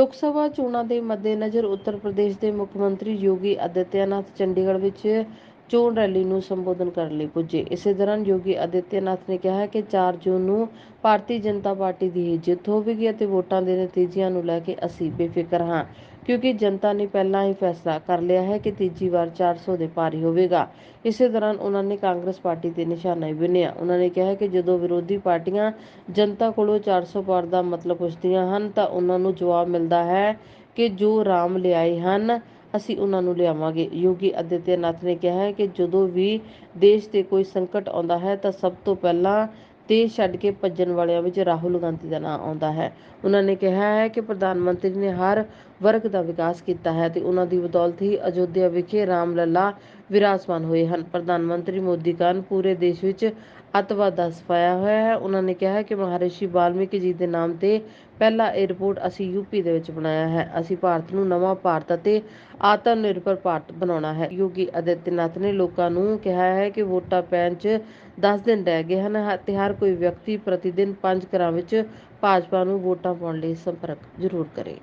ਲੋਕ ਸਭਾ ਚੋਣਾਂ ਦੇ ਮੱਦੇਨਜ਼ਰ ਉੱਤਰ ਪ੍ਰਦੇਸ਼ ਦੇ ਮੁੱਖ ਮੰਤਰੀ ਯੋਗੀ ਆਦਿੱਤਿਆਨਾਥ ਚੰਡੀਗੜ੍ਹ ਵਿੱਚ ਚੋਣ ਰੈਲੀ ਨੂੰ ਸੰਬੋਧਨ ਕਰਨ ਲਈ ਪੁੱਜੇ। ਇਸੇ ਦੌਰਾਨ ਯੋਗੀ ਆਦਿੱਤਿਆਨਾਥ ਨੇ ਕਿਹਾ ਕਿ ਚਾਰ ਜੂਨ ਨੂੰ ਭਾਰਤੀ ਜਨਤਾ ਪਾਰਟੀ ਦੀ ਜਿੱਤ ਹੋਵੇਗੀ ਅਤੇ ਵੋਟਾਂ ਦੇ ਨਤੀਜਿਆਂ ਨੂੰ ਲੈ ਕੇ ਅਸੀਂ ਬੇਫਿਕਰ ਹਾਂ, ਕਿਉਂਕਿ ਜਨਤਾ ਨੇ ਪਹਿਲਾਂ ਹੀ ਫੈਸਲਾ ਕਰ ਲਿਆ ਹੈ ਕਿ ਤੀਜੀ ਵਾਰ ਚਾਰ ਸੌ ਦੇ ਪਾਰ ਹੀ ਹੋਵੇਗਾ। ਇਸੇ ਦੌਰਾਨ ਉਨ੍ਹਾਂ ਨੇ ਕਾਂਗਰਸ ਪਾਰਟੀ ਤੇ ਨਿਸ਼ਾਨਾ ਵੀ ਬਿੰਨ੍ਹਿਆ। ਉਨ੍ਹਾਂ ਨੇ ਕਿਹਾ ਕਿ ਜਦੋਂ ਵਿਰੋਧੀ ਪਾਰਟੀਆਂ ਜਨਤਾ ਕੋਲੋਂ ਚਾਰ ਸੌ ਪਾਰ ਦਾ ਮਤਲਬ ਪੁੱਛਦੀਆਂ ਹਨ ਤਾਂ ਉਹਨਾਂ ਨੂੰ ਜਵਾਬ ਮਿਲਦਾ ਹੈ ਕਿ ਜੋ ਰਾਮ ਲਿਆਏ ਹਨ ਅਸੀਂ ਉਨ੍ਹਾਂ ਨੂੰ ਲਿਆਵਾਂਗੇ। ਯੋਗੀ ਆਦਿੱਤਿਆਨਾਥ ਨੇ ਕਿਹਾ ਕਿ ਜਦੋਂ ਵੀ ਦੇਸ਼ ਤੇ ਕੋਈ ਸੰਕਟ ਆਉਂਦਾ ਹੈ ਤਾਂ ਸਭ ਤੋਂ ਪਹਿਲਾਂ ਦੇਸ਼ ਛੱਡ ਕੇ ਭੱਜਣ ਵਾਲਿਆਂ ਵਿੱਚ ਰਾਹੁਲ ਗਾਂਧੀ ਦਾ ਨਾਂ ਆਉਂਦਾ ਹੈ। ਉਹਨਾਂ ਨੇ ਕਿਹਾ ਹੈ ਕਿ ਪ੍ਰਧਾਨ ਮੰਤਰੀ ਨੇ ਹਰ ਵਰਗ ਦਾ ਵਿਕਾਸ ਕੀਤਾ ਹੈ ਤੇ ਉਹਨਾਂ ਦੀ ਬਦੌਲਤ ਹੀ ਅਯੋਧਿਆ ਵਿਖੇ ਰਾਮ ਲੱਲਾ ਵਿਰਾਜਮਾਨ ਹੋਏ ਹਨ। ਪ੍ਰਧਾਨ ਮੰਤਰੀ ਮੋਦੀ ਕਾਰਨ ਪੂਰੇ ਦੇਸ਼ ਵਿੱਚ ਅੱਤਵਾਦ ਦਾ ਸਫਾਇਆ ਹੋਇਆ ਹੈ। ਉਹਨਾਂ ਨੇ ਕਿਹਾ ਕਿ ਮਹਾਰਿਸ਼ੀ ਵਾਲਮੀਕਿ ਜੀ ਦੇ ਨਾਮ ਤੇ ਪਹਿਲਾ ਏਅਰਪੋਰਟ ਅਸੀਂ ਯੂਪੀ ਦੇ ਵਿੱਚ ਬਣਾਇਆ ਹੈ। ਅਸੀਂ ਭਾਰਤ ਨੂੰ ਨਵਾਂ ਭਾਰਤ ਅਤੇ ਆਤਮ ਨਿਰਭਰ ਭਾਰਤ ਬਣਾਉਣਾ ਹੈ। ਯੋਗੀ ਆਦਿੱਤਿਆਨਾਥ ਨੇ ਲੋਕਾਂ ਨੂੰ ਕਿਹਾ ਹੈ ਕਿ ਵੋਟਾਂ ਪੈਣ ਚ ਦਸ ਦਿਨ ਰਹਿ ਗਏ ਹਨ ਅਤੇ ਹਰ ਕੋਈ ਵਿਅਕਤੀ ਪ੍ਰਤੀ ਦਿਨ ਪੰਜ ਘਰਾਂ ਵਿੱਚ ਭਾਜਪਾ ਨੂੰ ਵੋਟਾਂ ਪਾਉਣ ਲਈ ਸੰਪਰਕ ਜ਼ਰੂਰ ਕਰੇ।